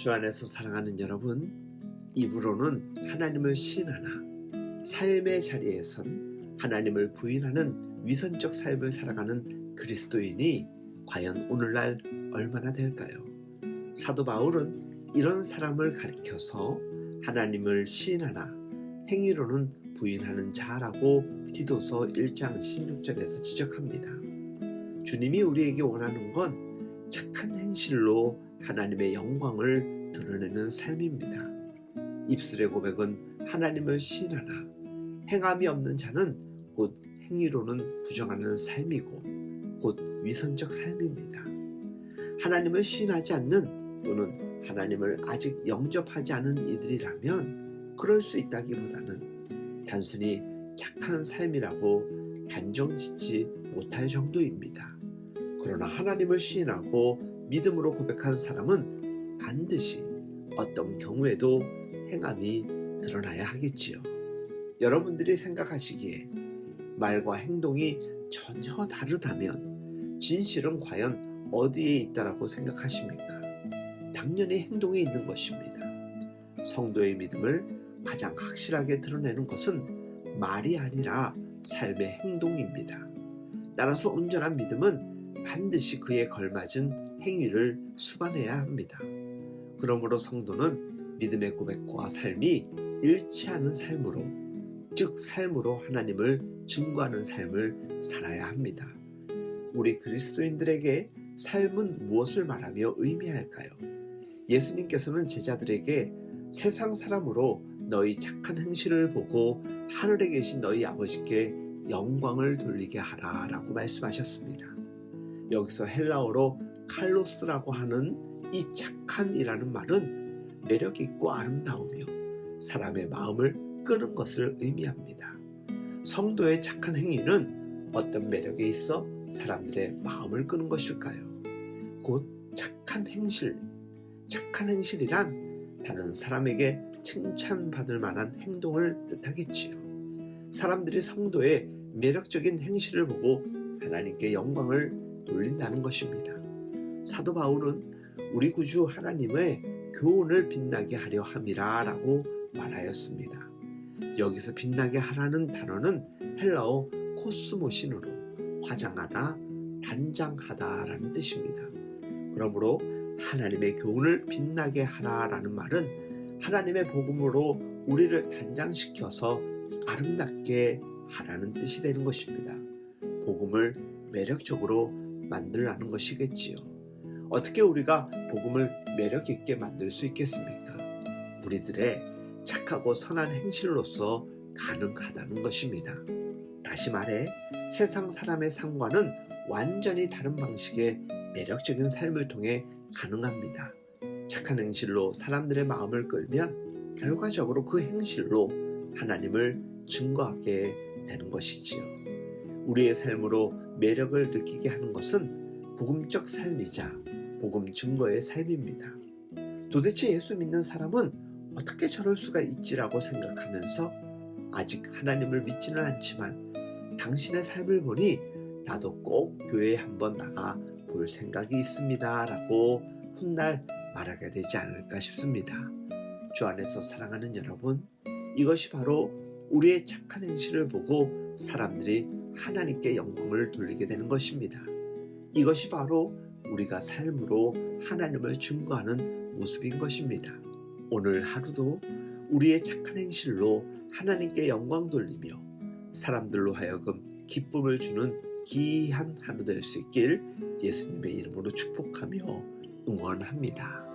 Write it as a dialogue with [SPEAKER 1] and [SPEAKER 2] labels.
[SPEAKER 1] 주 안에서 사랑하는 여러분, 입으로는 하나님을 신하나 삶의 자리에선 하나님을 부인하는 위선적 삶을 살아가는 그리스도인이 과연 오늘날 얼마나 될까요? 사도 바울은 이런 사람을 가리켜서 하나님을 시인하나 행위로는 부인하는 자라고 디도서 1장 16절에서 지적합니다. 주님이 우리에게 원하는 건 착한 행실로 하나님의 영광을 드러내는 삶입니다. 입술의 고백은 하나님을 시인하나 행함이 없는 자는 곧 행위로는 부정하는 삶이고 곧 위선적 삶입니다. 하나님을 시인하지 않는 또는 하나님을 아직 영접하지 않은 이들이라면 그럴 수 있다기보다는 단순히 착한 삶이라고 단정짓지 못할 정도입니다. 그러나 하나님을 시인하고 믿음으로 고백한 사람은 반드시 어떤 경우에도 행함이 드러나야 하겠지요. 여러분들이 생각하시기에 말과 행동이 전혀 다르다면 진실은 과연 어디에 있다라고 생각하십니까? 당연히 행동에 있는 것입니다. 성도의 믿음을 가장 확실하게 드러내는 것은 말이 아니라 삶의 행동입니다. 따라서 온전한 믿음은 반드시 그에 걸맞은 행위를 수반해야 합니다. 그러므로 성도는 믿음의 고백과 삶이 일치하는 삶으로, 즉 삶으로 하나님을 증거하는 삶을 살아야 합니다. 우리 그리스도인들에게 삶은 무엇을 말하며 의미할까요? 예수님께서는 제자들에게 세상 사람으로 너희 착한 행실을 보고 하늘에 계신 너희 아버지께 영광을 돌리게 하라 라고 말씀하셨습니다. 여기서 헬라어로 칼로스라고 하는 이 착한이라는 말은 매력 있고 아름다우며 사람의 마음을 끄는 것을 의미합니다. 성도의 착한 행위는 어떤 매력에 있어 사람들의 마음을 끄는 것일까요? 곧 착한 행실, 착한 행실이란 다른 사람에게 칭찬받을 만한 행동을 뜻하겠지요. 사람들이 성도의 매력적인 행실을 보고 하나님께 영광을 돌린다는 것입니다. 사도 바울은 우리 구주 하나님의 교훈을 빛나게 하려 함이라 라고 말하였습니다. 여기서 빛나게 하라는 단어는 헬라어 코스모신으로 화장하다, 단장하다 라는 뜻입니다. 그러므로 하나님의 교훈을 빛나게 하라 라는 말은 하나님의 복음으로 우리를 단장시켜서 아름답게 하라는 뜻이 되는 것입니다. 복음을 매력적으로 만들라는 것이겠지요. 어떻게 우리가 복음을 매력 있게 만들 수 있겠습니까? 우리들의 착하고 선한 행실로서 가능하다는 것입니다. 다시 말해 세상 사람의 삶과는 완전히 다른 방식의 매력적인 삶을 통해 가능합니다. 착한 행실로 사람들의 마음을 끌면 결과적으로 그 행실로 하나님을 증거하게 되는 것이지요. 우리의 삶으로 매력을 느끼게 하는 것은 복음적 삶이자 복음 증거의 삶입니다. 도대체 예수 믿는 사람은 어떻게 저럴 수가 있지라고 생각하면서 아직 하나님을 믿지는 않지만 당신의 삶을 보니 나도 꼭 교회에 한번 나가 볼 생각이 있습니다. 라고 훗날 말하게 되지 않을까 싶습니다. 주 안에서 사랑하는 여러분, 이것이 바로 우리의 착한 행실을 보고 사람들이 하나님께 영광을 돌리게 되는 것입니다. 이것이 바로 우리가 삶으로 하나님을 증거하는 모습인 것입니다. 오늘 하루도 우리의 착한 행실로 하나님께 영광 돌리며 사람들로 하여금 기쁨을 주는 귀한 하루 될 수 있길 예수님의 이름으로 축복하며 응원합니다.